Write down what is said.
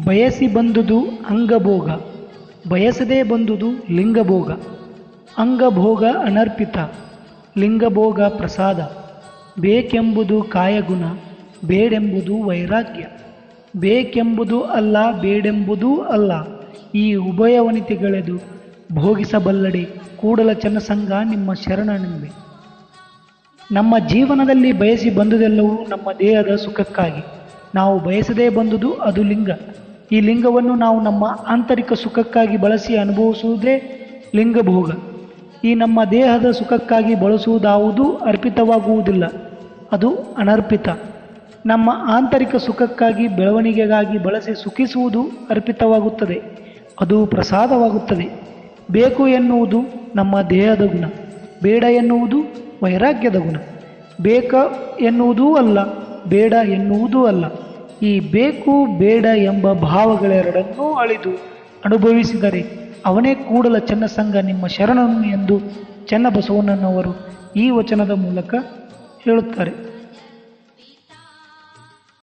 ಬಯಸಿ ಬಂದುದು ಅಂಗಭೋಗ, ಬಯಸದೇ ಬಂದುದು ಲಿಂಗಭೋಗ, ಅಂಗಭೋಗ ಅನರ್ಪಿತ, ಲಿಂಗಭೋಗ ಪ್ರಸಾದ, ಬೇಕೆಂಬುದು ಕಾಯಗುಣ, ಬೇಡೆಂಬುದು ವೈರಾಗ್ಯ, ಬೇಕೆಂಬುದು ಅಲ್ಲ, ಬೇಡೆಂಬುದೂ ಅಲ್ಲ, ಈ ಉಭಯವನಿತೆಗಳೆದು ಭೋಗಿಸಬಲ್ಲಡೆ ಕೂಡಲ ಚನ್ನಸಂಗ ನಿಮ್ಮ ಶರಣನೆಂಬೆ ನಮ್ಮ ಜೀವನದಲ್ಲಿ ಬಯಸಿ ಬಂದುದೆಲ್ಲವೂ ನಮ್ಮ ದೇಹದ ಸುಖಕ್ಕಾಗಿ. ನಾವು ಬಯಸದೇ ಬಂದುದು ಅದು ಲಿಂಗ. ಈ ಲಿಂಗವನ್ನು ನಾವು ನಮ್ಮ ಆಂತರಿಕ ಸುಖಕ್ಕಾಗಿ ಬಳಸಿ ಅನುಭವಿಸುವುದೇ ಲಿಂಗಭೋಗ. ಈ ನಮ್ಮ ದೇಹದ ಸುಖಕ್ಕಾಗಿ ಬಳಸುವುದಾವುದೂ ಅರ್ಪಿತವಾಗುವುದಿಲ್ಲ. ಅದು ಅನರ್ಪಿತ. ನಮ್ಮ ಆಂತರಿಕ ಸುಖಕ್ಕಾಗಿ ಬೆಳವಣಿಗೆಗಾಗಿ ಬಳಸಿ ಸುಖಿಸುವುದು ಅರ್ಪಿತವಾಗುತ್ತದೆ. ಅದು ಪ್ರಸಾದವಾಗುತ್ತದೆ. ಬೇಕು ಎನ್ನುವುದು ನಮ್ಮ ದೇಹದ ಗುಣ. ಬೇಡ ಎನ್ನುವುದು ವೈರಾಗ್ಯದ ಗುಣ. ಬೇಕ ಎನ್ನುವುದೂ ಅಲ್ಲ, ಬೇಡ ಎನ್ನುವುದೂ ಅಲ್ಲ. ಈ ಬೇಕು ಬೇಡ ಎಂಬ ಭಾವಗಳೆರಡನ್ನೂ ಅಳಿದು ಅನುಭವಿಸಿದರೆ ಅವನೇ ಕೂಡಲ ಚನ್ನಸಂಗ ನಿಮ್ಮ ಶರಣನು ಎಂದು ಚನ್ನಬಸವಣ್ಣನವರು ಈ ವಚನದ ಮೂಲಕ ಹೇಳುತ್ತಾರೆ.